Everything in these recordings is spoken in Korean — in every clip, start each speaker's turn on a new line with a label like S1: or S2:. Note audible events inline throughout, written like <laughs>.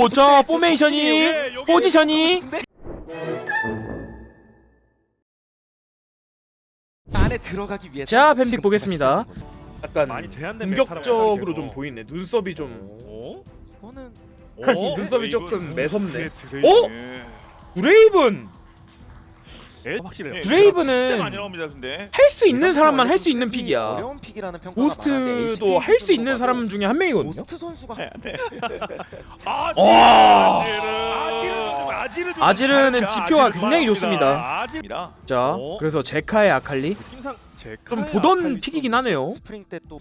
S1: 오, 자 포메이션이 포지션이
S2: 안에 들어가기 위해
S1: 자, 뱀픽 보겠습니다. 약간
S3: 많이 제한된
S1: 공격적으로 좀. 보이네. 눈썹이 좀
S3: 어?
S2: 이거는 <laughs>
S1: 아니,
S3: 어?
S1: 눈썹이
S3: 이거
S1: 조금
S3: 음,
S1: 매섭네.
S3: 드레이브.
S1: 어? 브레이븐
S3: 예, 확실해요.
S1: 드레이브는
S4: 진짜 많이 나옵니다 근데
S1: 할 수 있는 사람만 할 수 있는 픽이야.
S2: 어려운 픽이라는 평가가
S1: 고스트도 할 수 있는 사람 중에 한 명이거든요.
S2: 고스트 선수가 <laughs>
S4: 아
S1: 와.
S4: 아지르는 좀 아지르 좀
S1: 아지르는. 지표가
S4: 아지르
S1: 굉장히. 좋습니다.
S4: 아지르
S1: 자,
S3: 어?
S1: 그래서 제카의 아칼리
S3: 느낌상 제
S1: 좀 보던 픽이긴
S3: 좀
S1: 하네요.
S2: 스프링 때또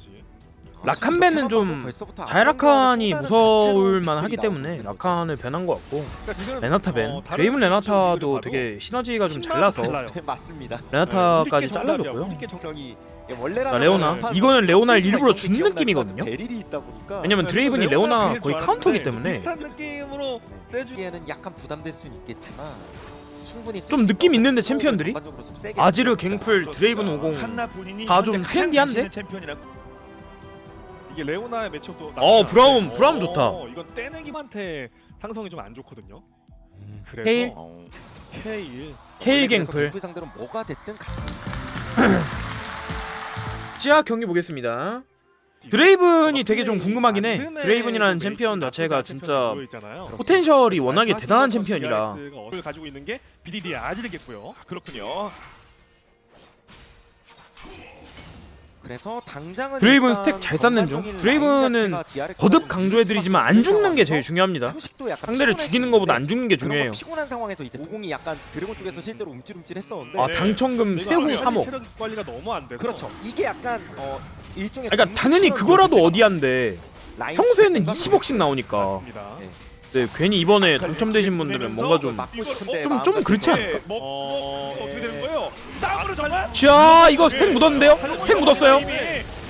S1: 라칸벤은 좀 자이라칸이 무서울 만하기 때문에 라칸을 변한 것 같고
S3: 그러니까
S1: 레나타 벤
S3: 어,
S1: 드레이븐 레나타도 되게 시너지가 좀 잘나서.
S2: 맞습니다.
S1: 레나타까지
S3: 네,
S1: 잘라줬고요.
S2: 원래라면
S1: 아, 레오나
S3: 네.
S1: 이거는 레오나를 일부러
S2: 기억날
S1: 느낌이거든요. 왜냐면 드레이븐이 레오나 거의 카운터기 때문에
S2: 있겠지만 충분히
S1: 좀 느낌 있는데 챔피언들이? 아지르. 갱플 드레이븐 50
S4: 한나 본인이
S1: 다좀 트렌디한데?
S3: 이게 레오나의 매치업도
S1: 어,
S3: 나쁘지
S1: 브라운,
S3: 않은데.
S1: 브라운
S3: 어,
S1: 좋다.
S3: 이건 떼내기한테 상성이 좀 안 좋거든요. 그래서
S1: 케일?
S4: 어.
S3: 케일
S1: 케일
S2: 그래서
S1: 갱플
S2: 갱플 상대로 뭐가 됐든 가- <clears throat>
S1: 지하 경기 보겠습니다. 드레이븐이 되게 좀 궁금하긴 해. 드레이븐이라는 챔피언 자체가 진짜 포텐셜이 워낙에 대단한 챔피언이라
S3: 를 가지고 있는 게 BDD의 아지르겠고요.
S4: 그렇군요
S2: 그래서 당장은
S1: 드레이븐 스택 잘 쌓는 중. 드레이븐은 거듭
S2: 좀
S1: 강조해드리지만 안 죽는 게 제일 중요합니다. 상대를 죽이는
S2: 수
S1: 것보다 안 죽는 게 중요해요.
S2: 거 피곤한 상황에서 이제 오공이 약간 드래곤 쪽에서 실제로 움찔움찔했었는데
S1: 아 당첨금 세후 3억.
S3: 체력 관리가 너무 안 돼서
S2: 그렇죠. 이게 약간 어 일종의
S1: 그러니까 당연히 그거라도 어디한데 평소에는
S2: 뭔가
S1: 20억씩 나오니까.
S3: 맞습니다.
S2: 네.
S1: 네 괜히 이번에 당첨되신 분들은 뭔가 좀
S2: 막고 싶은데
S1: 좀-
S2: 마음
S1: 그렇지
S2: 거.
S1: 않을까?
S4: 뭐,
S3: 어,
S4: 뭐, 어떻게 되는 거예요? 싸움으로 정말?
S1: 자 이거 스택 묻었는데요? 스택 묻었어요?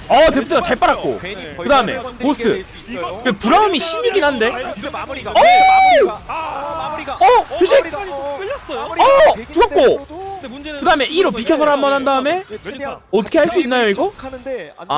S1: 어 데프트가 잘 빨았고
S2: 괜히
S1: 그다음에 고스트.
S2: 건드리게 될수 있어요.
S1: 그 브라움이 10이긴 한데
S2: 마무리가
S1: 어!
S2: 마무리가 아 마무리가
S1: 어!
S2: 마무리가, 어,
S3: 끌렸어요.
S2: 마무리가
S1: 어!
S2: 되긴
S1: 죽었고!
S2: 했어도
S3: 근데 문제는
S1: 그 다음에 1호 비켜서 한번 한 다음에
S2: 네, 최대한
S1: 어떻게 할 수 있나요 이거?
S2: 하는데 안
S1: 아...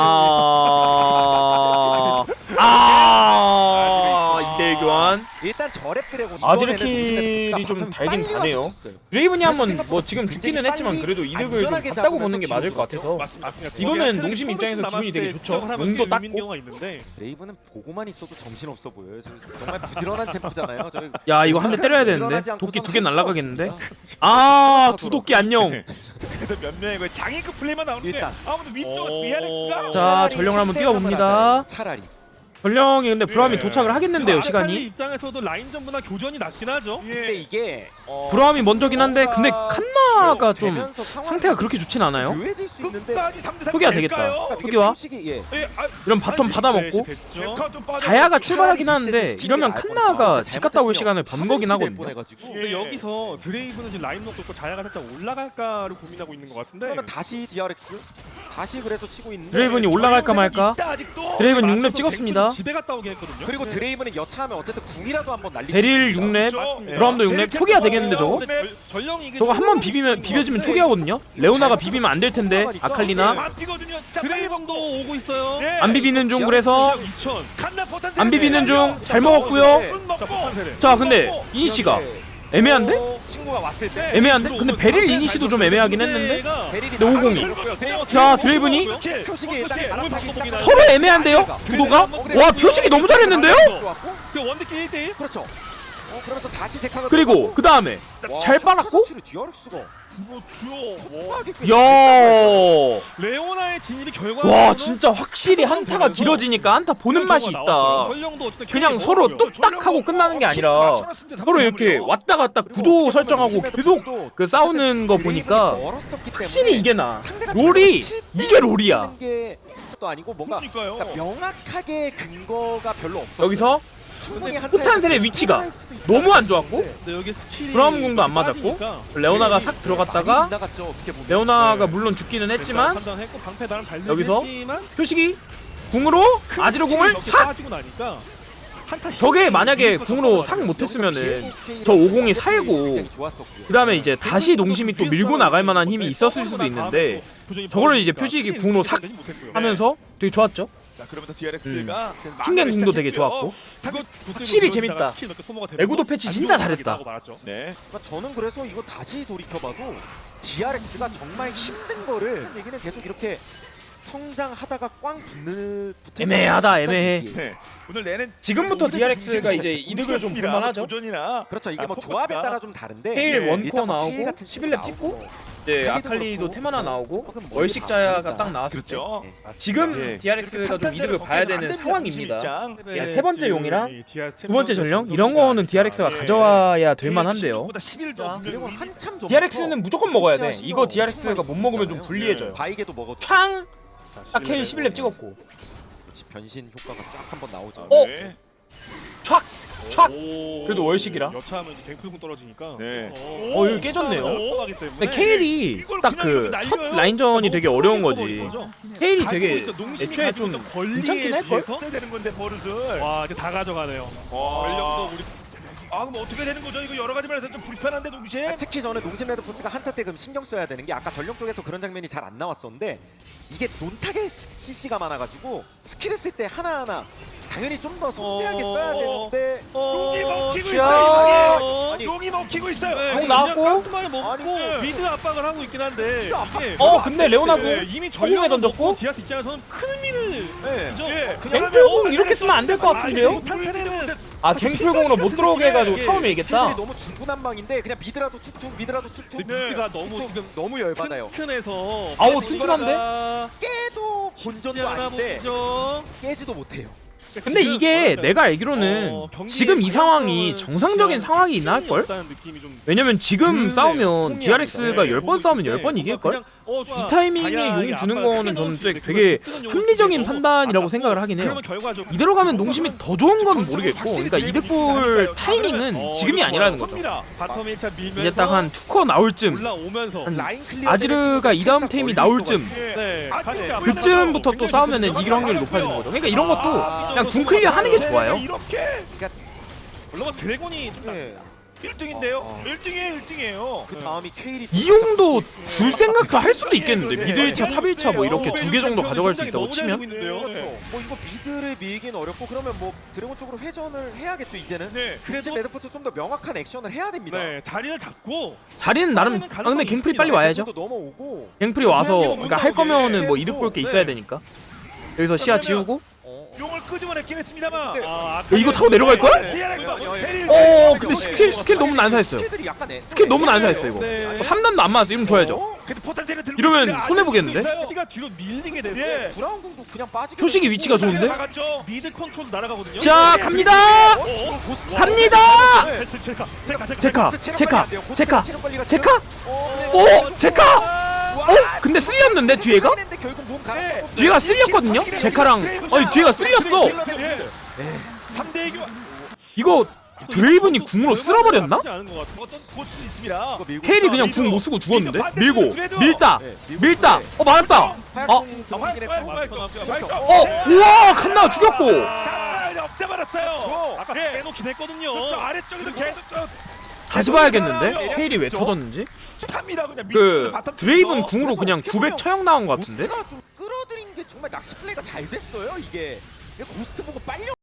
S1: 아... 이대 교환
S2: 일단 저랩 드래곤
S1: 아지르킬이 좀 달긴 가네요. 드레이븐이 한번 뭐 지금 죽기는 했지만 그래도 이득을 좀 봤다고 보는 게 맞을 것 같아서
S3: 맞습니다.
S1: 이거는 농심 입장에서 기분이 되게 좋죠.
S3: 경우가 있는데
S2: 드레이브는 보고만 있어도 정신 없어 보여요. 저 정말 부지런한 챔프잖아요.
S1: 저야 이거 한 대 때려야 되는데 도끼 두 개 날라가겠는데 아 <laughs> 두 도끼 안녕
S4: 그래서 몇 명의 그 장애급 플레이만 나오는데. 아무도 위쪽
S3: 어.
S4: 위아래가
S1: 자, 전령을 한번 뛰어봅니다.
S2: 차라리
S1: 전령이 근데 브라움이
S4: 예.
S1: 도착을 하겠는데요
S3: 아르칼리
S1: 시간이
S3: 입장에서도 라인 전보다 교전이 낫긴 하죠.
S2: 근데 이게 어,
S1: 브라움이 먼저긴 한데 근데 칸나가 좀
S2: 되면서 상황이
S1: 상태가 그렇게 좋진 않아요
S2: 묘해질 수 있는데
S4: 끝까지 3대 3
S1: 초기화 되겠다. 초기화
S2: 표식이 예.
S4: 예, 아,
S1: 이런 바텀 받아먹고
S3: 됐죠.
S1: 자야가 출발하긴 하는데 이러면 칸나가 집 갔다 올. 시간을 번 거긴 하거든요
S2: 뻔해가지고.
S3: 근데 여기서 드레이브는 지금 라인 놓고 있고 자야가 살짝 올라갈까를 고민하고 있는 것 같은데
S2: 그러면 다시 DRX 다시 그래서 치고 있는데
S1: 드레이븐이 올라갈까 말까 드레이븐 6렙
S3: 맞춰서
S1: 찍었습니다
S3: 뱅크는 집에 갔다 오게 했거든요.
S2: 그리고 드레이븐은 여차하면 어쨌든 궁이라도 한번 날리고
S1: 베릴
S2: 있습니다.
S1: 6렙
S3: 네.
S1: 브라움도 6렙 초기화 되겠는데 저거?
S3: 절- 전령이 이게
S1: 저거
S3: 한번좀
S1: 비비면 비벼지면 초기화거든요? 레오나가 비비면 안 될 텐데 아칼리나?
S3: 드레이븐도 오고 있어요.
S1: 안 비비는 중 그래서
S3: 2000.
S1: 안 비비는 중. 잘 먹었고요.
S3: 자,
S1: 근데 이니시가 애매한데?
S2: 어, 친구가 왔을 때
S1: 애매한데? 근데 베릴 이니시도 좀 애매하긴 했는데 근데 오공이. 자, 드레이븐이?
S2: 표식이 일단
S3: 오늘
S2: 갈아타기
S3: 방법이나
S2: 시작하는
S1: 서로 애매한데요? 구도가? 와 표식이 너무 잘했는데요?
S3: 그 원드킬 1대1
S2: 그렇죠. 어, 그러면서 다시 제카가
S1: 그리고 그 다음에 잘 빨았고?
S2: DRX가
S4: 뭐 주요
S1: 야,
S3: 레오나의 진입이 결과
S1: 와 진짜 확실히 한타가 길어지니까 한타 보는 맛이 있다. 그냥 서로
S3: 먹었고요.
S1: 뚝딱 하고 끝나는 게 아니라 서로 이렇게 왔다 갔다 구도 설정하고 계속 그 싸우는 거 보니까 확실히 이게 나. 롤이 이게 롤이야.
S2: 또 아니고 뭔가
S4: 그러니까요.
S2: 그러니까 명확하게 근거가 별로 없어.
S1: 여기서 포탄셀의 위치가 너무 안 좋았고
S3: 근데 여기 스킬이
S1: 브라운 궁도 안 맞았고 레오나가 싹 들어갔다가.
S2: 어떻게 보면.
S1: 레오나가
S3: 네.
S1: 물론 죽기는
S3: 일단
S1: 했지만 여기서 표식이 궁으로
S3: 스킬이
S1: 궁을 싹 저게 만약에 궁으로 싹 못했으면은 저 50이 살고. 그 다음에 이제 다시 농심이 또 밀고 나갈 만한 힘이 있었을 수도 있는데 저거를 이제 표식이 궁으로 싹 하면서 되게 좋았죠.
S4: 자 그러면서 DRX가
S1: 킹겐궁도 되게 좋았고 확실히 재밌다. 애구도 패치 진짜 잘했다.
S4: 네.
S2: 그러니까 저는 그래서 이거 다시 돌이켜봐도 DRX가 정말 힘든 거를 얘기는 계속 이렇게 성장하다가 꽝 붙는
S1: 애매하다, 애매해.
S4: 네. 오늘 내는
S1: 지금부터 DRX가 이제 이득을 좀. 볼만하죠.
S4: 도전이나
S2: 그렇죠 이게
S4: 아,
S2: 뭐
S4: 포커스가-
S2: 조합에 따라 좀 다른데
S1: 헤일
S4: 네,
S1: 원코어
S2: 일단 뭐
S1: 나오고
S2: 같은
S1: 11렙 찍고
S2: 나오고. 헤일도
S1: 아칼리도. 테마나 나오고
S2: 혹은
S1: 월식
S2: 뭐
S1: 자야가
S2: 이게
S1: 딱 나왔을 때
S4: 그렇죠.
S1: 지금
S4: 예.
S1: DRX가 좀 이득을 봐야 되는 상황입니다.
S3: 네,
S1: 세 번째 용이랑 두 번째 전령 이런 거는 DRX가
S4: 예.
S1: 가져와야 될 만한데요.
S4: 11도
S1: 자,
S2: 그리고 한참 전
S1: DRX는 무조건 먹어야 돼. 이거 DRX가 못 먹으면 좀 불리해져요.
S2: 바이게도 먹었죠
S1: 창! 딱 K 11렙 찍었고
S2: 변신 효과가 쫙 한번 나오죠
S1: 어?
S4: 네.
S1: 촥! 촥!
S3: 오.
S1: 그래도 월식이라.
S3: 여차하면 이제 갱플군 떨어지니까.
S4: 네.
S1: 어, 이거 깨졌네요.
S3: 하기 때문에.
S1: 근데 케일이
S4: 이걸
S1: 딱
S4: 그냥
S1: 그
S4: 이렇게
S1: 첫
S4: 날려요?
S1: 라인전이 되게 어려운 거지.
S3: 거죠.
S1: 케일이
S3: 가지고
S1: 되게
S3: 있던 농심이
S1: 애초에
S3: 가지고
S1: 좀
S3: 있던 권리에
S1: 괜찮긴 할걸?
S3: 비해서
S4: 써야 되는 건데 버릇을.
S3: 와 이제 다 가져가네요.
S4: 와.
S3: 전력도 우리
S4: 아 그럼 어떻게 되는 거죠? 이거 여러 가지 면에서 좀 불편한데 동시에.
S2: 아, 특히 저는 농심 레드포스가 한타 때 그럼 신경 써야 되는 게 아까 전력 쪽에서 그런 장면이 잘 안 나왔었는데 이게 논타겟 CC가 많아가지고 스킬을 쓸 때 하나하나 당연히 좀더 섬세하게
S3: 어,
S2: 써야 되는데
S4: 용이 먹히고
S1: 자.
S4: 있어요.
S3: 어,
S4: 이방에. 용이 먹히고 있어요.
S3: 네,
S1: 공
S3: 그냥
S1: 나왔고.
S3: 깔끔하게 먹고
S2: 아니,
S3: 미드 압박을 하고 있긴 한데 이게
S1: 어 근데 레오나고
S3: 네, 이미 전력을
S1: 던졌고
S3: 디아스 입장에서는 큰 의미를
S2: 네.
S3: 그죠?
S4: 예.
S1: 갱플공 이렇게 쓰면 안 될 것 같은데요? 아 갱플공으로 못 들어오게 해가지고 타움에 이겼다?
S2: 스킬들이 너무 중구난방인데 그냥 미드라도 툭툭 미드라도 툭툭
S3: 미드가 너무 지금
S2: 너무 열받아요
S3: 튼튼해서
S1: 아우, 튼튼한데?
S2: 깨도 본전도 아닌데 깨지도 못해요
S1: 근데 이게 내가 알기로는 지금 이 상황이 정상적인 상황이나 할걸? 왜냐면 지금 싸우면 DRX가 10번 싸우면 10번 이길걸? 이 타이밍에 용 주는 거는 저는 되게, 되게 합리적인 판단이라고 생각을 하긴 해요. 이대로 가면 농심이 더 좋은 건 모르겠고 그러니까 이득 볼 타이밍은 지금이 아니라는 거죠.
S3: 바텀 1차 밀면서
S1: 이제 딱 한 투커 나올 쯤. 아지르가 이 다음 테임이 나올 쯤.
S3: 네,
S4: 아,
S1: 그쯤부터 또 싸우면은 이길 확률이 높아지는 거죠. 그러니까 이런 것도 그냥 궁 클리어 하는 게 좋아요.
S4: 이렇게.
S3: 물론 드래곤이 좀
S4: 네. 1등인데요.
S2: 어.
S4: 1등이에요, 1등이에요.
S2: 그 다음이 케일이
S1: 이용도 줄 생각도 할 수도 있겠는데. 미드 1차, 탑 1차 뭐 이렇게 두 개 정도 가져갈 수 있다고 치면?
S2: 그렇죠. 뭐 이거 미드를 밀긴 어렵고 그러면 뭐 드래곤 쪽으로 회전을 해야겠죠 이제는?
S4: 네.
S2: 그래도 레드포스 좀 더 명확한 액션을 해야 됩니다.
S3: 네, 자리를 잡고
S1: 자리는 나름 아 근데 갱플이 빨리 와야죠.
S2: 도 넘어오고.
S1: 갱플이 와서 그러니까 할 거면은 뭐 이득 볼 게 있어야 되니까. 여기서 시야 지우고.
S2: 어,
S4: 용을 끄집어냈긴 했습니다만.
S3: 아,
S1: 야, 이거 타고 내려갈 거야? 어 근데 스킬 스킬 너무 난사했어요.
S2: 스킬들이 약간 애-
S1: 스킬 너무 난사했어 이거.
S3: 네.
S1: 어, 3단도 안 맞았어. 이러면 줘야죠.
S4: 근데 들고
S1: 이러면
S4: 있는데
S1: 손해보겠는데?
S4: 있어요.
S3: 시가 뒤로 밀리게 되고
S4: 예.
S2: 브라운 궁도 그냥 빠지게
S1: 표식이 위치가 좋은데?
S4: 나갔죠.
S3: 미드 컨트롤 날아가거든요.
S1: 자 갑니다!
S3: 어?
S1: 갑니다!
S3: 네, 제카, 제카, 제카,
S1: 제카. 제카
S2: 어,
S1: 오 제카 어 근데 쓸렸는데 뒤에가
S4: 네.
S1: 뒤에가 쓸렸거든요 제카랑 아니 뒤에가 쓸렸어
S4: 3대 2교
S1: 이거 드레이븐이 궁으로 쓸어버렸나? 케일이 그냥 궁 못 쓰고 죽었는데 밀고 밀다
S2: 네,
S1: 밀다 어 맞았다 어?
S4: 아,
S2: 어
S1: 우와 칸나 죽였고
S4: 아, 없애버렸어요.
S3: 아까
S4: 예.
S3: 빼놓긴 했거든요.
S4: 그렇죠. 아래쪽에서 계속 저
S1: 다시 봐야겠는데? 케일이 왜 터졌는지?
S4: 탑니다 그냥
S1: 그 드레이븐. 궁으로 그냥 900 처형 나온 것 같은데?
S2: 고스트가 좀 끌어들인 게 정말 낚시 플레이가 잘 됐어요 이게. 이게 고스트 보고 빨려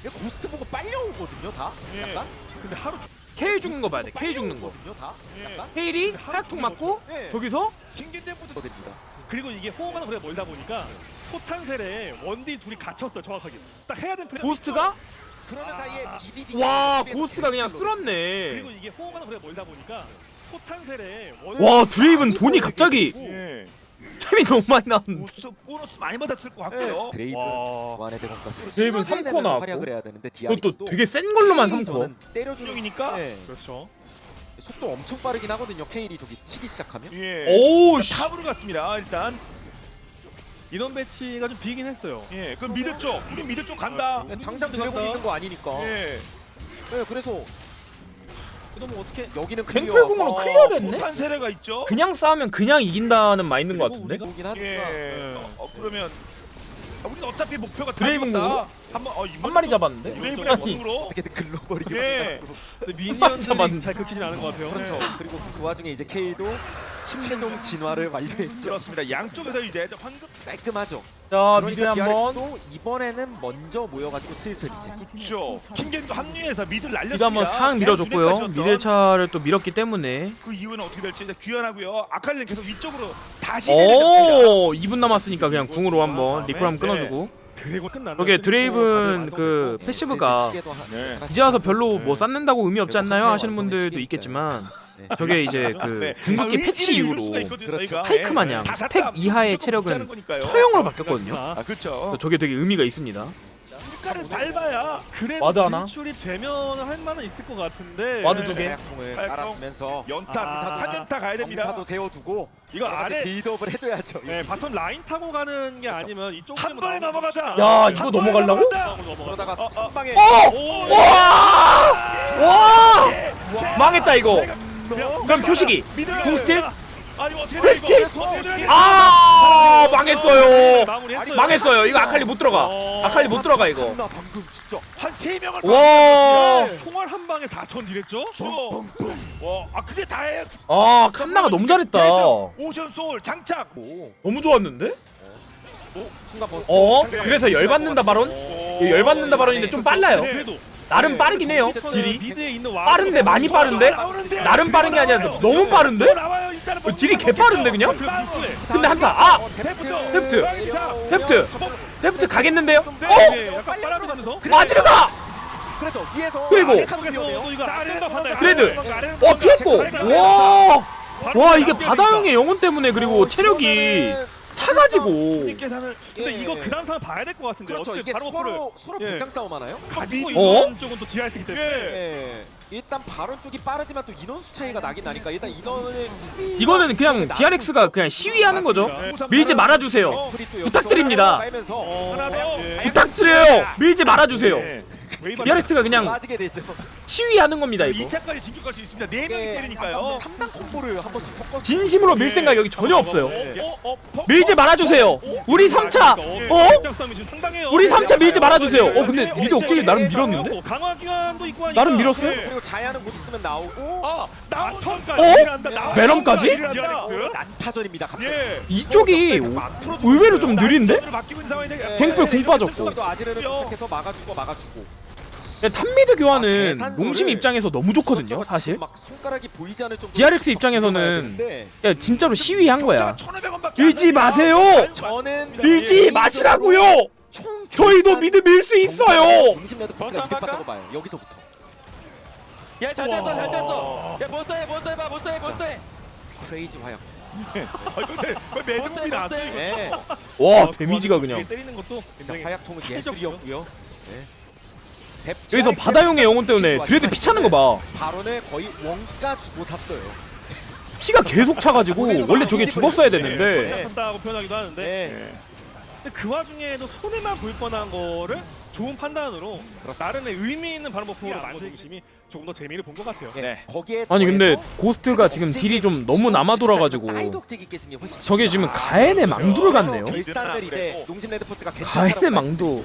S2: 이게 고스트 보고 빨려오거든요 다?
S4: 예.
S2: 약간?
S3: 근데 하루 종-
S1: 케일 죽는 거 봐야 돼 케일 죽는 거.
S2: 빨려오거든요, 다?
S4: 예.
S2: 약간?
S1: 케일이 하락통 맞고
S2: 네.
S1: 저기서?
S4: 킹겐대부터
S2: 그거 됩니다.
S3: 그리고 이게 호응하는 거리가 멀다 보니까 포탄셀에 원딜 둘이 갇혔어요 정확하게. 딱 해야 되는 플레이.
S1: 고스트가
S2: 그러는 사이에 BDD
S1: 와 고스트가 그냥
S3: 그리고
S1: 쓸었네
S3: 이게 호응하는 거리가 멀다 보니까 포탄셀에
S1: 와 드레이븐 돈이 갑자기
S4: 예.
S1: 템이 너무 많이 나왔는데
S4: 우스 보너스 많이 받았을 것 같고요.
S2: 드레이브
S3: 와.
S2: 대공까지
S1: 드레이븐 삼코 나왔고.
S2: 활약을 해야 되는데
S1: 그것도 되게 센 걸로만
S2: 저는 때려주는
S4: 용이니까?
S2: 네.
S3: 그렇죠.
S2: 속도 엄청 빠르긴 하거든요 케일이 저기 치기 시작하면
S4: 예.
S1: 오우씨
S4: 탑으로 갔습니다. 일단
S3: 이런 배치가 좀 비긴 했어요.
S4: 예. 그럼 미드 쪽. 우리 미드 쪽 간다.
S2: 네, 당장 드래곤 있는 거 아니니까
S4: 예.
S2: 네, 그래서
S3: 그러면 어떻게?
S2: 여기는
S1: 갱플궁으로 클리어 됐네?
S4: 포탄 세례가 있죠.
S1: 그냥 싸우면 그냥 이긴다는 마인드인 것 같은데
S2: 오긴 하니까
S4: 예. 어, 어, 그러면 아, 우리는 어차피 목표가
S1: 드레이븐
S4: 다르다. 한번 어,
S1: 한 마리 잡았는데
S4: 드레이븐의
S1: 아니
S4: 궁으로.
S2: 어떻게든 글로벌이게
S4: 예.
S3: 근데 미니언들이
S1: 잡았는데.
S3: 잘 긁히진 않은 것 같아요.
S2: 그렇죠 그리고 그 와중에 이제 K도 최종 진화를 완료했죠
S4: 그렇습니다. 양쪽에서 이제 황금
S2: 깔끔하죠
S1: 자 미드
S2: 그러니까
S1: 한번
S2: DRX도 이번에는 먼저 모여가지고 슬슬 이제
S4: 그렇죠. 킹겐도 합류해서 미드를 날렸습니다.
S1: 미드 한번 상황 밀어줬고요 미드 차를 또 밀었기 때문에
S4: 그 이유는 어떻게 될지 일단 귀환하고요. 아칼리는 계속 위쪽으로 다시.
S1: 오 2분 남았으니까 그냥 궁으로 한번 리콜 한번 끊어주고
S3: 드래곤
S1: 드레이븐 그 패시브가
S2: 시계도 하-
S4: 네.
S1: 이제 와서 별로 뭐 쌓는다고 의미 없지 않나요 하시는 분들도 있겠지만
S2: 네.
S1: 저게 이제 그
S4: 네.
S1: 궁극기
S4: 아,
S1: 패치 이후로
S2: 그렇죠.
S1: 파이크
S4: 네.
S1: 마냥
S4: 다
S1: 스택. 이하의 체력은
S4: 거니까요.
S1: 처형으로 바뀌었거든요
S4: 아 그렇죠.
S1: 그래서 저게 되게 의미가 있습니다
S4: 색깔을 밟아야
S3: 그래도
S1: 와드 하나?
S3: 진출이 되면 할 만은 있을 것 같은데.
S1: 와드 두 개.
S4: 팔공.
S2: 깔아주면서
S4: 연타
S3: 아.
S4: 다 3연타 가야 됩니다.
S2: 점타도 세워두고
S3: 이거 안에
S2: 빌드업을 해둬야죠.
S3: 네, 바텀 라인 타고 가는 게 아니면 이쪽
S4: 한 번에 넘어가자.
S1: 야, 이거 넘어가려고?
S2: 그러다가
S4: 어, 어.
S2: 한 방에
S1: 어! 와! 와! 망했다 이거 그럼 표식이 궁스틸?
S4: 아 이거? 어떻게 돼?
S1: 아 망했어요
S3: 마무리했어요.
S1: 망했어요 이거 아칼리 못 들어가 아칼리 못 들어가 이거
S2: 나 방금 진짜
S4: 한세 명을
S1: 와!
S3: 총알 한 방에 4천 딜했죠?
S4: 죠 와, 아 그게 다예요.
S1: 아 칸나가 너무 잘했다
S4: 오션 소울 장착.
S2: 오,
S1: 너무 좋았는데?
S2: 버스.
S1: 어? 그래서 열받는다 발언? 열받는다 발언인데 좀 빨라요
S3: 그래도
S1: 나름 빠르긴 해요
S3: 딜이
S1: 딜이 빠른데 많이 빠른데? 나름 빠른 게 아니라 너무 빠른데?
S4: 나와요 일단은.
S1: 어, 딜이 개 빠른데 그냥? 근데 한타 아! 데프트! 데프트! 데프트 가겠는데요? 어?
S3: 네, 약간 빨아들면서
S1: 맞으러 가!
S2: 그래서 위에서
S1: 그리고 드레드! 어 피했고! 와! 와 이게 바다형의 영혼 때문에 그리고 체력이 차가지고
S4: 계산을
S3: 근데
S2: 예.
S3: 이거 그 다음 상황 봐야 될 것 같은데
S2: 그렇죠.
S3: 어떻게
S2: 이게
S3: 바로
S2: 서로 서로
S3: 예.
S2: 병장 싸움 하나요?
S3: 가지고
S1: 어?
S3: 있는 쪽은 또 DRX기 때문에
S2: 예. 일단 바론 쪽이 빠르지만 또 인원수 차이가 나긴 나니까 일단 인원을
S1: 이거는 그냥 DRX가 그냥 시위하는 거죠
S3: 맞습니다.
S1: 밀지 말아주세요 부탁드립니다.
S3: 하나 더
S2: 예.
S1: 부탁드려요 밀지 말아주세요
S4: 네.
S1: DRX가 그냥
S2: 빠지게 되죠.
S1: 시위하는 겁니다 이거
S4: 2차까지 진격할 수 있습니다. 네 명이 때리니까요.
S2: 3단 콤보를 한 번씩 섞어서
S1: 진심으로 밀 생각 여기 전혀 없어요
S4: 어, 어, 어,
S1: 밀지 말아주세요 우리 3차 어? 우리 3차 밀지 말아주세요 어 근데 미드 억제기 나름 밀었는데?
S3: 강화 기간도 있고 하니까
S1: 나름 밀었어요?
S3: 네.
S2: 그리고 자야는 곧 있으면 나오고
S4: 아,
S1: 어? 베럼까지?
S2: 난타전입니다. 갑자기.
S3: 예
S1: 이쪽이 의외로 좀 느린데? 갱플 궁 빠졌고
S2: 또 아지르를 선택해서 막아주고 막아주고.
S1: 탑미드 교환은
S2: 계산서를
S1: 농심 입장에서 너무 좋거든요 사실 DRX
S2: 막
S1: 입장에서는
S2: 야
S1: 진짜로 시위한 거야
S4: 1,500원밖에
S1: 밀지 마세요 밀지 마시라고요
S2: 총
S1: 저희도 미드 밀 수 있어요.
S2: 여기서부터.
S5: 야, 잘 쳤어, 잘 쳤어. 야, 몬스터 해, 몬스터 해봐, 몬스터 해, 몬스터 해.
S2: 크레이지 화약.
S4: 아, 근데 그 매듭이.
S2: 네.
S1: 와 데미지가 그냥
S3: 어, 때리는 것도 굉장히
S2: 화약통은. 예술이었고요. 네. 뎁-
S1: 여기서 바다용의 영혼 때문에 드레드 피 차는 거봐
S2: 발언을 거의 원가 주고 샀어요.
S1: 피가 계속 차가지고 원래 저게 죽었어야 되는데
S3: 한다고 표현하기도 하는데
S2: 네.
S3: 근데 그 와중에도 손해만 볼 뻔한 거를 좋은 판단으로 나름의 의미 있는 발언 버프로 만든 중심이 조금 더 재미를 본 것 같아요.
S2: 네. 거기에
S1: 아니 근데 고스트가 지금 딜이 좀 너무 남아 돌아가지고 저게 지금 가엔의 망두를 갔네요
S2: 레드포스가
S1: 가엔의 망두.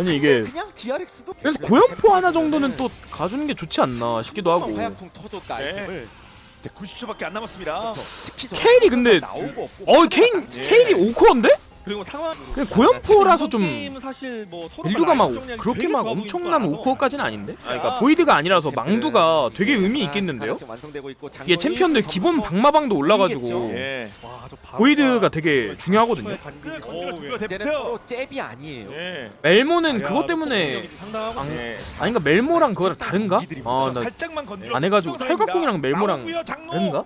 S1: 아니 이게
S2: 그냥 DRX도
S1: 그래서 고연포 하나 정도는 또 가주는 게 좋지 않나 싶기도 하고
S2: 화약통 터졌다
S4: 네.
S2: 아이템을
S4: 이제 90초밖에 안 남았습니다.
S2: 특히 저
S1: 케일이 근데
S2: 나오고 없고
S1: 어 케인 케일이 오커인데?
S3: 그리고 상황
S1: 고연포라서 좀
S3: 게임은 사실 뭐 서로
S1: 밸류가 막 그렇게 막 엄청난 오커까지는 아닌데? 아 그러니까 보이드가 아니라서 망두가 되게 의미 있겠는데요? 이게 챔피언들 기본 방마방도 올라가지고
S4: 예.
S1: 보이드가 되게 중요하거든요.
S3: 예.
S2: 잽이 아니에요.
S4: 예.
S1: 멜모는
S3: 야,
S1: 그것 때문에
S3: 상당하고
S1: 안,
S4: 예.
S1: 아닌가 멜모랑 그거랑 다른가? 아 나. 안 해가지고 철갑궁이랑 멜모랑. 다른가?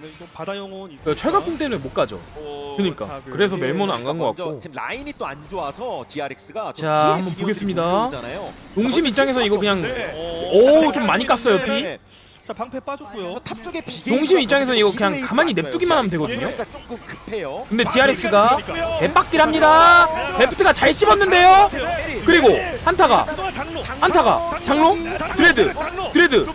S3: 근데 이거 바다 영혼 있어.
S1: 그 철갑궁 때문에 못 가죠.
S3: 어,
S1: 그러니까 그래서 멜모는 안 간 것
S2: 먼저
S1: 같고
S2: 지금 라인이 또 안 좋아서 DRX가
S1: 자, 한번 보겠습니다. 농심 입장에서 이거 그냥
S4: 네.
S1: 오좀 많이 깠어요 피.
S3: 자 방패 빠졌고요.
S2: 탑 쪽에 비계
S1: 농심 입장에서는 이거 그냥 가만히 냅두기만 하면 되거든요.
S2: 그러니까 조금 급해요.
S1: 근데 DRX가 대박딜합니다. 데프트가 잘 씹었는데요. 그리고 한타가
S3: 그동안 장로.
S1: 한타가 장로 드레드 드레드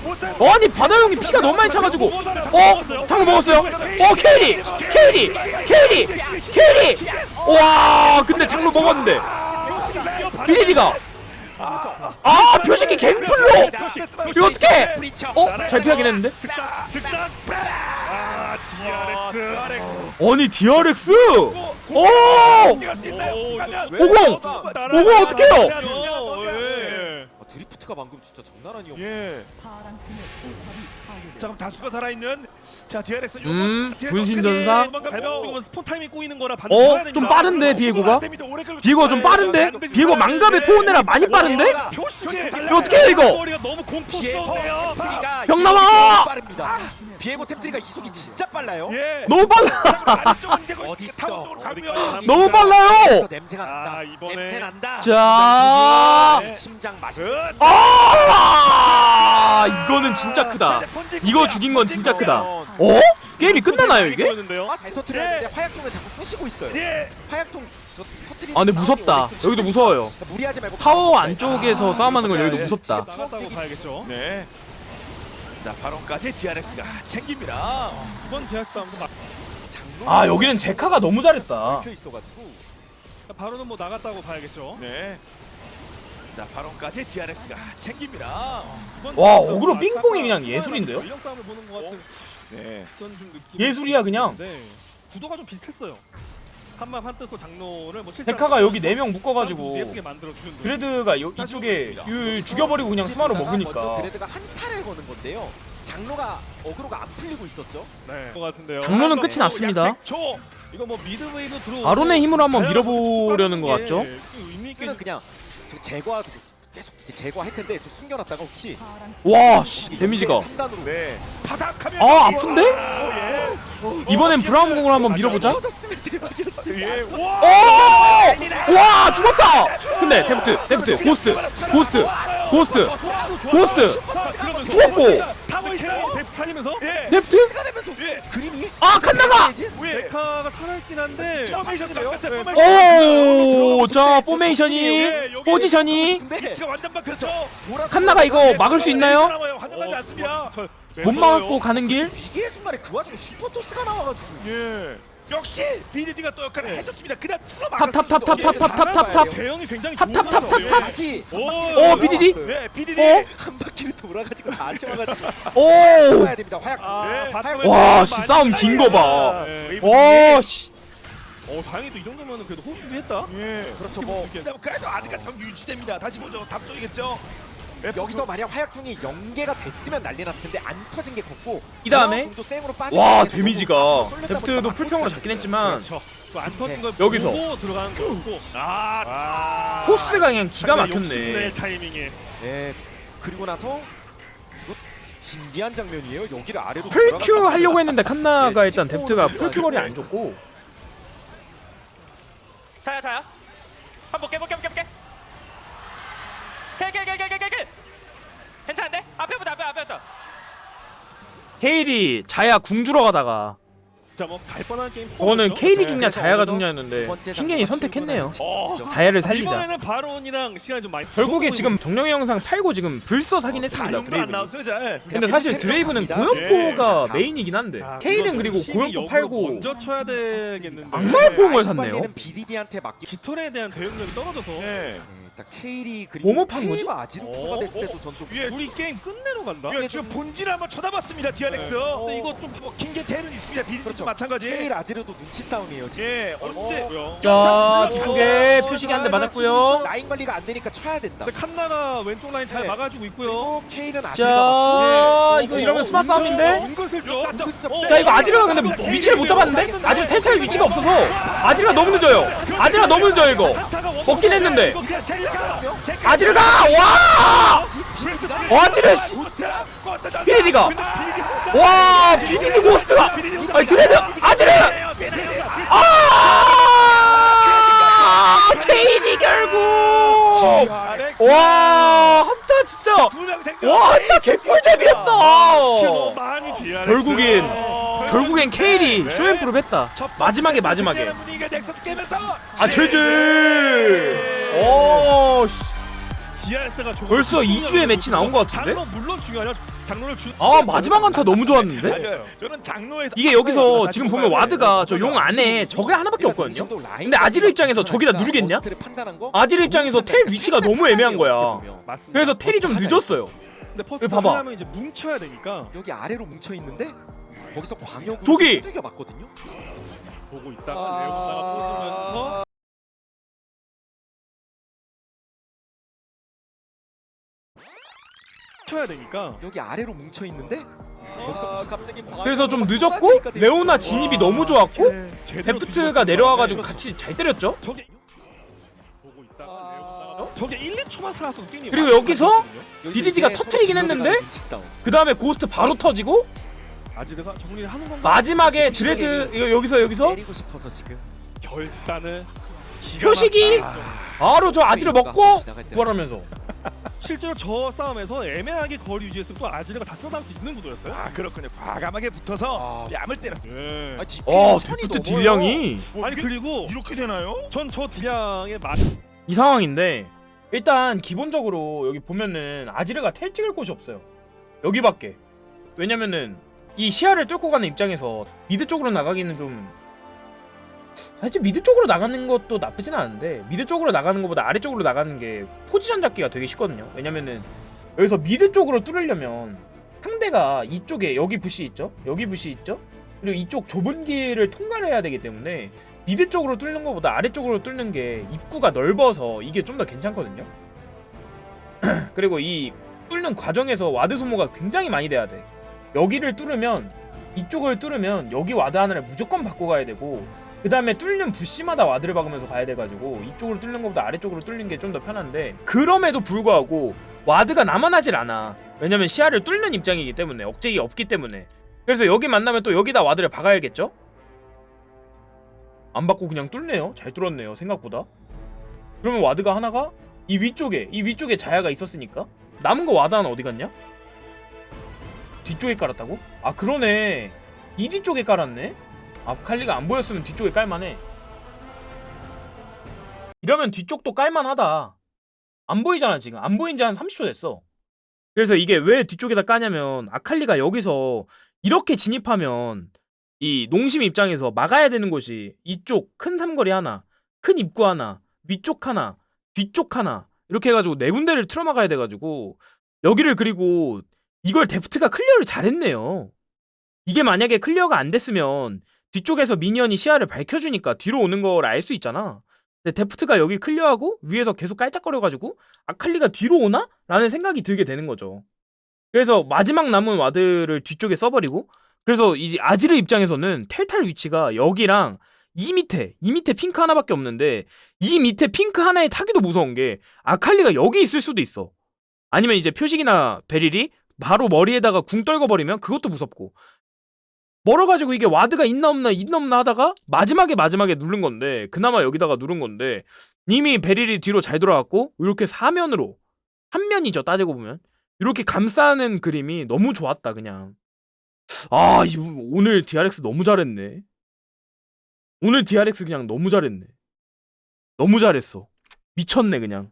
S1: 아니 바다형이 피가 너무 많이 차가지고 어 장로 먹었어요. 어 케일이 케일이 케일이 케일이 와 근데 장로 먹었는데 비리디가 아 표식이 갱플로 이거 어떻게 어 잘 피하긴 했는데.
S3: 아,
S4: DRX.
S1: 아니 DRX 오
S4: 오공
S1: 오공! 오공 어떡해요?
S3: 예.
S2: 아, 드리프트가 방금 진짜 장난 아니었고
S4: 예. 자 그럼 다수가 살아있는 자 DRX 요거
S1: 음, 분신전사?
S3: 지금은 스폰 타이밍 꼬이는 거라 반드시
S1: 어?
S3: 살아야 됩니다.
S1: 좀 빠른데
S4: 안
S1: 비에고가? 비에고 좀 빠른데? 비에고 망갑에 포온내라 많이 빠른데?
S4: 표식에
S1: 이거 어떻게 해 이거
S3: 머리가 너무 공포
S2: 비에고
S3: 쏘네요.
S2: 템트리가
S1: 병 나와!
S2: 빠릅니다. 비에고 템트리가 이속이 진짜 빨라요.
S4: 예.
S1: 너무 빨라 <laughs>
S2: 어디 있어?
S1: 너무 빨라요
S2: 냄새가 난다.
S3: 아, 이번에-
S2: 냄새 난다.
S1: 자
S2: 네, 심장 맛이.
S1: 아 이거는 진짜 크다 이거 죽인 건 진짜 크다 어? 게임이 끝나나요 이게?
S2: 가스 터트려야 되는데 화약통을 자꾸 부시고 있어요.
S4: 예.
S2: 화약통 저 터트리는
S1: 아 근데 무섭다 여기도 무서워요
S2: 무리하지 말고
S1: 타워 안쪽에서 싸움하는 건 여기도
S4: 예.
S1: 무섭다
S3: 나갔다고 봐야겠죠.
S4: 네. 자 바론까지 DRX가 챙깁니다.
S3: 이번 디아스 싸움도 막
S2: 장로
S1: 아 여기는 제카가 너무 잘했다
S2: 막혀 있어가지고
S3: 바로는 뭐 나갔다고 봐야겠죠.
S4: 네. 자 바론까지 DRX가 챙깁니다.
S3: 이번
S1: 와,
S3: 디아스
S1: 어그로 삥뽕이
S3: 아차가
S1: 그냥 예술인데요?
S3: 싸움을 보는 것 같은
S4: 네.
S3: 그런 좀 느낌.
S1: 예술이야, 그냥.
S3: 구도가 좀 비슷했어요. 한맘 한뜻으로 장로를 뭐
S1: 제카가 여기 4명 묶어가지고
S3: 예쁘게 만들어 주는.
S1: 드레드가 요, 이쪽에 요, 죽여버리고 그냥 스마로
S2: 먼저
S1: 먹으니까
S2: 드레드가 한타를 거는 건데요. 장로가 어그로가 안 풀리고 있었죠.
S3: 네. 것 같은데요.
S1: 장로는 끝이 났습니다
S4: 초.
S3: 이거 뭐 미드 웨이브 들어.
S1: 아론의 힘으로 한번 밀어보려는 것 같죠?
S3: 의미 있게
S2: 그는 그냥 저 제거하고 계속 제거할 텐데 저 숨겨놨다가 혹시
S1: 와 씨 데미지가
S2: 3단으로
S4: 네. 바닥하면
S1: 아, 아픈데?
S4: 어, 예.
S1: 이번엔 브라운 공을 한번 밀어보자
S2: 터졌으면 대박이었어요.
S4: 예.
S1: 오!
S4: 와!
S1: 와 죽었다! 근데 데프트 데프트 고스트 고스트 고스트 고스트 죽었고
S3: 뎁 살리면서
S4: 예.
S1: 데프트?
S4: 예.
S2: 그림이
S1: 아 칸나가!
S4: 왜?
S3: 데카가 살아있긴 한데
S1: 오자 포메이션이 포지션이
S2: 근데
S4: 위치가 완전 막 그렇죠.
S1: 칸나가 이거 막을 수 있나요?
S4: 않습니다.
S1: 못 막고 가는 길?
S2: 위기의 순간에 그 와중에 슈퍼토스가 나와가지고
S4: 예. 역시 BDD가 또 역할을 해줬습니다. 그냥 틀어
S1: 탑탑 탑 탑 탑 탑 탑 탑
S3: 대형이 굉장히
S1: 탑 탑 탑 탑 탑
S2: 다시
S1: 오 BDD
S4: 네, BDD.
S1: 어?
S2: 한 바퀴를 돌아가지고 다시 와가지고
S1: 오!
S2: 해야 됩니다. 화약.
S3: 아,
S4: 네.
S3: 바텀에
S1: 와, 씨, 싸움 긴거 봐.
S3: 네.
S1: 와 씨.
S3: 어, 다행히도 이 정도면은 그래도 호흡이 했다.
S4: 예.
S2: 그렇죠. 뭐
S4: 근데 그래도 아직까지 경기 유지됩니다. 다시 보죠. 답쪽이겠죠.
S2: 여기서 만약 화약통이 연계가 됐으면 난리 났을 텐데 안 터진 게 컸고
S1: 이 다음에
S2: 와게
S1: 데미지가
S2: 쏠렸다
S1: 데프트도 풀평으로 잡긴
S2: 수
S1: 했지만
S3: 그렇죠. 그안 터진 걸
S1: 여기서.
S3: 보고 들어가는 거고.
S4: 아,
S1: 포스가 그냥 기가 막혔네
S3: 욕심낼 타이밍에.
S2: 네. 그리고 나서 이거 진기한 장면이에요. 여기를 아래로
S1: 풀큐 하려고 했는데 칸나가
S2: 네,
S1: 일단 데프트가 풀큐 거리. 안 줬고
S5: 자야 자야 한번 깨 볼게 볼게 볼게 킬킬킬킬킬킬 괜찮은데? 앞에부터 앞에 앞에부터
S1: 케일이 자야 궁 주러 가다가
S3: 진짜 뭐 갈 뻔한 게임.
S1: 저거는. 케일이
S3: 네,
S1: 죽냐 자야가 죽냐였는데 킹겐이 선택했네요
S2: 출근하는
S1: 자야를 살리자
S3: 이번에는 바론이랑 시간이 좀 많이.
S1: 결국에 지금 정령의 영상 팔고 지금 불서 사긴 했습니다
S4: 다용도 안
S1: 드레이븐이
S4: 나왔어요, 잘.
S1: 근데 사실 드레이브는 고연포가 메인이긴 한데
S3: 자,
S1: 케일은 그리고 고연포 팔고
S3: 먼저 쳐야 되겠는데.
S1: 악마의 포옹을 샀네요
S2: 관리는 BDD한테 맡기.
S3: 깃털에 대한 대응력이 떨어져서.
S4: 예.
S2: 네, 일단 케일이 그리고
S1: 거지?
S2: 케일과 아지르토가
S3: 어?
S2: 됐을 때도 전투
S4: 위에
S3: 우리 게임 끝내러 간다.
S4: 예, 지금 본질 한번 쳐다봤습니다, DRX.
S3: 네.
S4: 근데 이거 좀 뭐, 킹게 대는 있습니다. BDD
S2: 그렇죠.
S4: 마찬가지.
S2: 케일 아지르도 눈치 싸움이에요. 지금.
S4: 예. 어,
S3: 뭐야?
S1: 자 뒤쪽에 표식이 한 대 맞았고요
S2: 라인 관리가 안 되니까 쳐야 된다.
S3: 근데 칸나가 왼쪽 라인 잘
S2: 네.
S3: 막아주고 있고요.
S2: 케일은 아지르가
S1: 자 이거 이러면 스마 싸움인데
S3: 은근슬쩍.
S1: 자 이거 아지르가 근데 위치를 못 잡았는데? 아지르 텔차일 위치가 없어서 아지르가 너무 늦어요 아지르가 너무 늦어요 이거 먹긴 했는데. 아지르가! 와! 와 아지르 씨! BDD가! 와 BDD 고스트가! 아니 드레드! 아지르! 아! 케인이 결국 와 한타 진짜. 와 한타 개꿀잼이었다.
S3: 아,
S1: 결국엔 결국엔 케일이 쇼앤프로 했다. 마지막에 마지막에. 아 최재 오 벌써 2주의 매치 나온 것 같은데?
S3: 물론 중요하냐. 장로를 주.
S1: 아 마지막 한타 너무 좋았는데
S4: 맞아요. 저는 장로에서
S1: 이게 여기서 지금 보면 와드가 저 용 안에 저게 하나밖에 없거든요 근데 아지르 입장에서 저기다 누르겠냐? 아지르 입장에서 텔 위치가 너무 애매한 거야
S3: 맞습니다.
S1: 그래서 텔이 좀 늦었어요
S3: 근데 퍼스트
S1: 봐봐.
S3: 하려면 이제 뭉쳐야 되니까.
S2: 여기 아래로 뭉쳐 있는데 거기서 광역으로
S1: 저기!
S2: 두들겨 맞거든요.
S3: 보고 있다가 레오나가 꽂으면서 쳐야 되니까
S2: 여기 아래로 뭉쳐 있는데 거기서 갑자기 광역으로
S1: 그래서
S2: 좀막
S1: 늦었고 레오나. 진입이 너무 좋았고
S3: 네,
S1: 데프트가. 내려와가지고
S3: 네,
S1: 같이 잘 때렸죠.
S3: 저게 보고 있다가 레오나가 저게 1, 2초만 살았어도 게임이
S1: 그리고
S3: 완전
S1: 여기서
S3: 달라졌거든요.
S2: 여기서
S1: BDD 가
S2: 이제
S1: 터트리긴 했는데?
S2: 싸움.
S1: 그 다음에 고스트 바로 터지고
S3: 아지르가 정리를 하는 건가?
S1: 마지막에 드레드 이거 여기서 여기서
S2: 때리고 싶어서 지금
S3: 결단을 기가
S1: 표식이
S3: 했죠.
S1: 바로 저 아지를 먹고 부활하면서 <laughs>
S3: 실제로 저 싸움에서 애매하게 거리 유지했으면 또 아지르가 다 쓸어담을 수 있는 구도였어요.
S4: 아 그렇군요. 과감하게 붙어서 뺨을 때렸어요.
S3: 네.
S2: 아, DP
S1: 어
S2: 천이
S1: 데프트
S2: 넘어요.
S1: 딜량이
S4: 뭐
S3: 아니
S4: 이게
S3: 그리고
S4: 이렇게 되나요?
S3: 전 저 딜량의
S1: 맛이 상황인데 일단 기본적으로 여기 보면은 아지르가 텔 찍을 곳이 없어요. 여기밖에. 왜냐면은 이 시야를 뚫고 가는 입장에서 미드 쪽으로 나가기는 좀 사실 미드 쪽으로 나가는 것도 나쁘진 않은데 미드 쪽으로 나가는 것보다 아래 쪽으로 나가는 게 포지션 잡기가 되게 쉽거든요. 왜냐면은 여기서 미드 쪽으로 뚫으려면 상대가 이쪽에 여기 부시 있죠? 여기 부시 있죠? 그리고 이쪽 좁은 길을 통과를 해야 되기 때문에 미드 쪽으로 뚫는 것보다 아래쪽으로 뚫는 게 입구가 넓어서 이게 좀 더 괜찮거든요. <clears throat> 그리고 이 뚫는 과정에서 와드 소모가 굉장히 많이 돼야 돼. 여기를 뚫으면 이쪽을 뚫으면 여기 와드 하나를 무조건 바꿔 가야 되고 그 다음에 뚫는 부시마다 와드를 박으면서 가야 돼가지고 이쪽으로 뚫는 것보다 아래쪽으로 뚫는 게 좀 더 편한데 그럼에도 불구하고 와드가 남아나질 않아. 왜냐면 시야를 뚫는 입장이기 때문에 억제기 없기 때문에 그래서 여기 만나면 또 여기다 와드를 박아야겠죠? 안 받고 그냥 뚫네요. 잘 뚫었네요. 생각보다. 그러면 와드가 하나가 이 위쪽에 이 위쪽에 자야가 있었으니까 남은 거 와드 하나 어디 갔냐? 뒤쪽에 깔았다고? 아 그러네. 이 뒤쪽에 깔았네. 앞칼리가 안 보였으면 뒤쪽에 깔만해. 이러면 뒤쪽도 깔만하다. 안 보이잖아 지금. 안 보인 지 한 30초 됐어. 그래서 이게 왜 뒤쪽에다 까냐면 아칼리가 여기서 이렇게 진입하면 이 농심 입장에서 막아야 되는 곳이 이쪽 큰 삼거리 하나, 큰 입구 하나, 위쪽 하나, 뒤쪽 하나 이렇게 해가지고 네 군데를 틀어막아야 돼가지고 여기를 그리고 이걸 데프트가 클리어를 잘했네요. 이게 만약에 클리어가 안 됐으면 뒤쪽에서 미니언이 시야를 밝혀주니까 뒤로 오는 걸 알 수 있잖아. 근데 데프트가 여기 클리어하고 위에서 계속 깔짝거려가지고 아칼리가 뒤로 오나? 라는 생각이 들게 되는 거죠. 그래서 마지막 남은 와드를 뒤쪽에 써버리고 그래서 이제 아지르 입장에서는 텔탈 위치가 여기랑 이 밑에 이 밑에 핑크 하나밖에 없는데 이 밑에 핑크 하나에 타기도 무서운 게 아칼리가 여기 있을 수도 있어. 아니면 이제 표식이나 베릴이 바로 머리에다가 궁 떨궈 버리면 그것도 무섭고. 멀어가지고 이게 와드가 있나 없나 있나 없나 하다가 마지막에 마지막에 누른 건데 그나마 여기다가 누른 건데 이미 베릴이 뒤로 잘 돌아갔고 이렇게 사면으로 한 면이죠 따지고 보면. 이렇게 감싸는 그림이 너무 좋았다 그냥. 아 이- 오늘 DRX 너무 잘했네. 오늘 DRX 그냥 너무 잘했네. 너무 잘했어. 미쳤네 그냥